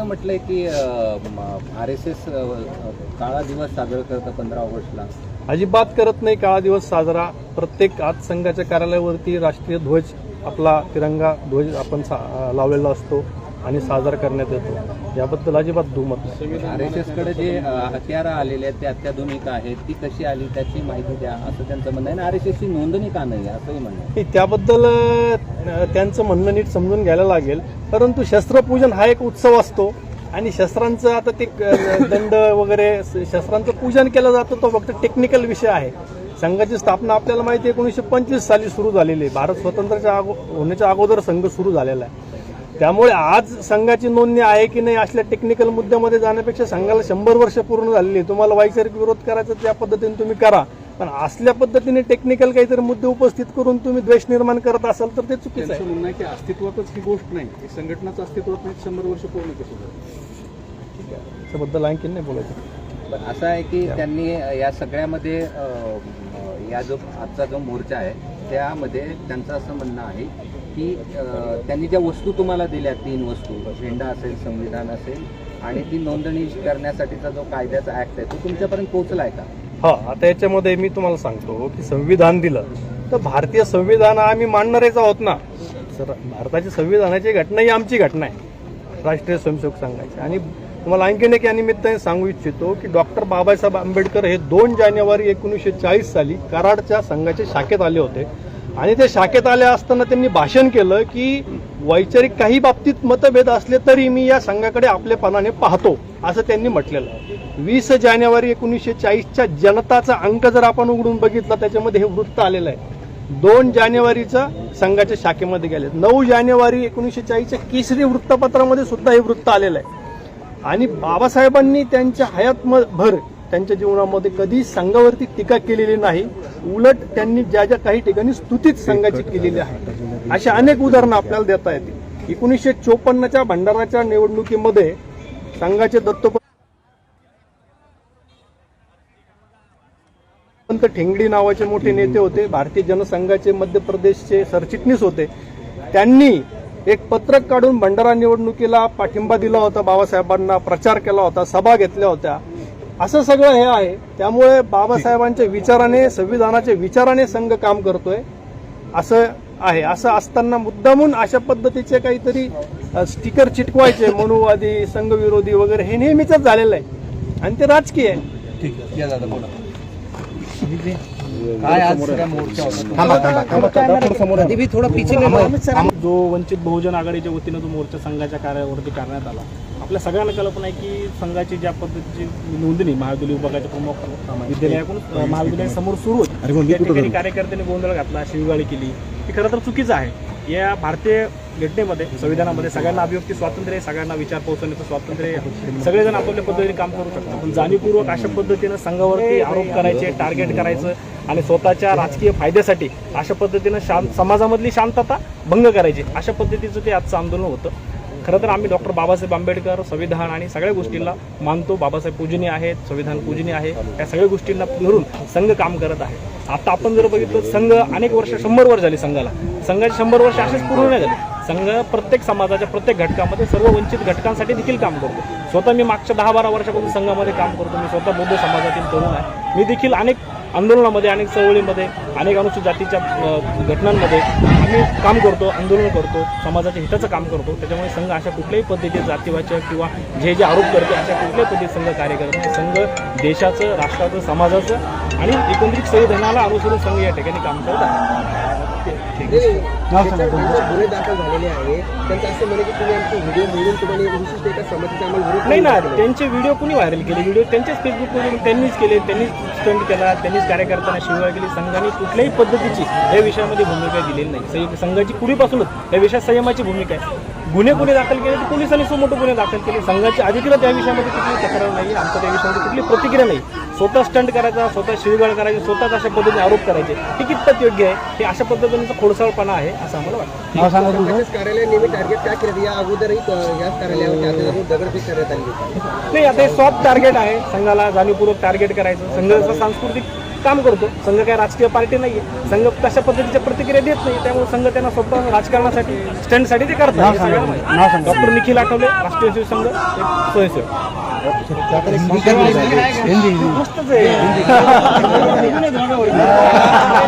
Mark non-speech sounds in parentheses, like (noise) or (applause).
असं म्हटलंय की आर एस एस काळा दिवस साजरा करतं पंधरा ऑगस्टला. अजिबात करत नाही काळा दिवस साजरा. प्रत्येक आज संघाच्या कार्यालयावरती राष्ट्रीय ध्वज आपला तिरंगा ध्वज आपण सा लावलेला असतो. आणि साजरा करण्यात येतो. याबद्दल अजिबात दुमत आर एस एसकडे जे हत्यारं आलेले आहेत ते अत्याधुनिक आहेत ती कशी आली त्याची माहिती द्या असं त्यांचं म्हणणं आहे. आणि आर एस एसची नोंदणी का नाही असंही म्हणणं त्याबद्दल त्यांचं म्हणणं नीट समजून घ्यायला लागेल. परंतु शस्त्रपूजन हा एक उत्सव असतो. आणि शस्त्रांचं आता ते दंड वगैरे शस्त्रांचं पूजन केलं जातं तो फक्त टेक्निकल विषय आहे. संघाची स्थापना आपल्याला माहिती आहे एकोणीसशे पंचवीस साली सुरू झालेली आहे. भारत स्वतंत्रच्या अगो होण्याच्या अगोदर संघ सुरू झालेला आहे. त्यामुळे आज संघाची नोंदणी आहे की नाही असल्या टेक्निकल मुद्द्यामध्ये जाण्यापेक्षा संघाला शंभर वर्ष पूर्ण झालेली आहे. तुम्हाला वैचारिक विरोध करायचा त्या पद्धतीने तुम्ही करा. पण असल्या पद्धतीने टेक्निकल काहीतरी मुद्दे उपस्थित करून तुम्ही द्वेष निर्माण करत असाल तर ते चुकीचं आहे. म्हणणं की अस्तित्वातच ही गोष्ट नाही. ही संघटनाचं अस्तित्वात नाही शंभर वर्ष पूर्ण कशी झाली त्याबद्दल आणखीन नाही बोलायचं. पण असं आहे की त्यांनी या सगळ्यामध्ये या जो आजचा जो मोर्चा आहे त्यामध्ये त्यांचं असं म्हणणं आहे की त्यांनी ज्या वस्तू तुम्हाला दिल्या तीन वस्तू झेंडा असेल संविधान असेल आणि ती नोंदणी करण्यासाठीचा जो कायद्याचा ऍक्ट आहे तो तुमच्यापर्यंत पोहोचला आहे का? हा आता याच्यामध्ये मी तुम्हाला सांगतो की संविधान दिलं तर भारतीय संविधान आम्ही मांडणारेच आहोत ना. सर भारताची संविधानाची घटना ही आमची घटना आहे राष्ट्रीय स्वयंसेवक संघाची. आणि तुम्हाला आणखीन एक या निमित्ताने सांगू इच्छितो की डॉक्टर बाबासाहेब आंबेडकर हे दोन जानेवारी एकोणीसशे चाळीस साली कराडच्या संघाच्या शाखेत आले होते. आणि ते शाखेत आले असताना त्यांनी भाषण केलं की वैचारिक काही बाबतीत मतभेद असले तरी मी या संघाकडे आपलेपणाने पाहतो असं त्यांनी म्हटलेलं आहे. वीस जानेवारी एकोणीसशे चाळीसच्या जनताचा अंक जर आपण उघडून बघितला त्याच्यामध्ये हे वृत्त आलेलं आहे. दोन जानेवारीचा संघाच्या शाखेमध्ये गेले. नऊ जानेवारी एकोणीसशे चाळीसच्या केसरी वृत्तपत्रामध्ये सुद्धा हे वृत्त आलेलं आहे. आणि बाबासाहेबांनी त्यांच्या हयात भर त्यांच्या जीवनामध्ये कधी संघावरती टीका केलेली नाही. उलट त्यांनी ज्या ज्या काही ठिकाणी स्तुतीच संघाची केलेली आहे. अशा अनेक उदाहरणं आपल्याला देता येतील. एकोणीसशे चोपन्नच्या भंडाराच्या निवडणुकीमध्ये संघाचे दत्तोप पंत ठेंगडी नावाचे मोठे नेते होते. भारतीय जनसंघाचे मध्य प्रदेशचे सरचिटणीस होते. त्यांनी एक पत्रक काढून भंडारा निवडणुकीला पाठिंबा दिला होता. बाबासाहेबांना प्रचार केला होता. सभा घेतल्या होत्या. असं सगळं हे आहे. त्यामुळे बाबासाहेबांच्या विचाराने संविधानाच्या विचाराने संघ काम करतोय. असं आहे. असं असताना मुद्दामून अशा पद्धतीचे काहीतरी स्टिकर चिटकवायचे मनुवादी संघविरोधी वगैरे हे नेहमीच झालेलं आहे. आणि ते राजकीय आहे. जो वंचित बहुजन आघाडीच्या वतीनं जो मोर्चा संघाच्या कार्यावरती करण्यात आला आपल्या सगळ्यांना कल्पना आहे की संघाची ज्या पद्धतीची नोंदणी महाविद्यालय विभागाच्या प्रमुख विद्यालयाकडून महाविद्यालयासमोर सुरू होती त्या ठिकाणी कार्यकर्त्यांनी गोंधळ घातला शिवगाळी केली ही खरं तर चुकीचं आहे. या भारतीय घटनेमध्ये संविधानामध्ये सगळ्यांना अभिव्यक्ती स्वातंत्र्य आहे सगळ्यांना विचार पोहोचवण्याचं स्वातंत्र्य आहे. सगळेजण आपापल्या पद्धतीने काम करू शकतात. पण जाणीवपूर्वक अशा पद्धतीनं संघावरती आरोप करायचे टार्गेट करायचं आणि स्वतःच्या राजकीय फायद्यासाठी अशा पद्धतीनं शांत समाजामधली शांतता भंग करायची. अशा पद्धतीचं ते आजचं आंदोलन होतं. खरं तर आम्ही डॉक्टर बाबासाहेब आंबेडकर संविधान आणि सगळ्या गोष्टींना मानतो. बाबासाहेब पूजनीय आहेत संविधान पूजनीय आहे. या सगळ्या गोष्टींना धरून संघ काम करत आहे. आता आपण जर बघितलं संघ अनेक वर्ष शंभर वर्ष झाली संघाला. संघाचे शंभर वर्ष असेच पूर्ण नाही झाले. संघ प्रत्येक समाजाच्या प्रत्येक घटकामध्ये सर्व वंचित घटकांसाठी देखील काम करतो. स्वतः मी मागच्या दहा बारा वर्षापासून संघामध्ये काम करतो. मी स्वतः बौद्ध समाजातील तरुण आहे. मी देखील अनेक आंदोलनामध्ये अनेक चळवळीमध्ये अनेक अनुसूचित जातीच्या घटनांमध्ये आम्ही काम करतो आंदोलन करतो समाजाच्या हिताचं काम करतो. त्याच्यामुळे संघ अशा कुठल्याही पद्धतीचे जातीवाच्या किंवा जे जे आरोप करते अशा कुठल्याही पद्धतीचे संघ कार्य करत नाही. संघ देशाचं राष्ट्राचं समाजाचं आणि एकंदरीत संविधानाला अनुसरून संघ या ठिकाणी काम करत आहे. गुन्हे दाखल झालेले आहे त्यांचं असं म्हणे की तुम्ही आमचे व्हिडिओ मिळून तुम्हाला विशिष्ट एका नाही ना त्यांचे व्हिडिओ कुणी व्हायरल केले? व्हिडिओ त्यांचेच फेसबुकवरून त्यांनीच केले त्यांनीच स्टंट केला त्यांनीच कार्यकर्त्यांना शिवाय केली. संघाने कुठल्याही पद्धतीची या विषयामध्ये भूमिका दिलेली नाही. संघाची पूर्वीपासूनच या विषयात संयमाची भूमिका आहे. गुन्हे कुणी दाखल केले तर पोलिसांनी सुमोठे गुन्हे दाखल केले. संघाची अधिकृत या विषयामध्ये कुठली तक्रार नाही आमच्या त्या विषयामध्ये कुठली प्रतिक्रिया नाही. स्वतः स्टंट करायचा स्वतः शिवगाळ करायची स्वतःच अशा पद्धतीने आरोप करायचे. हे कितपत योग्य आहे? हे अशा पद्धतीचा खोडसाळपणा आहे असं आम्हाला वाटतं. संघाच्याच कार्यालयाने टार्गेट काय केलं? या अगोदरही याच कार्यालयावर दगडफेक करण्यात आली नाही आता हे सॉफ्ट टार्गेट आहे. संघाला जाणीवपूर्वक टार्गेट करायचं. संघाचा सांस्कृतिक काम करतो. संघ काय राजकीय पार्टी नाही आहे संघ तशा पद्धतीच्या प्रतिक्रिया देत नाही. त्यामुळे संघ त्यांना स्वतः राजकारणासाठी स्टँडसाठी ते करतात. डॉक्टर निखिल आठवले राष्ट्रीय शिवसंघ स्वयंसेवक. मस्तच आहे. (laughs) (laughs)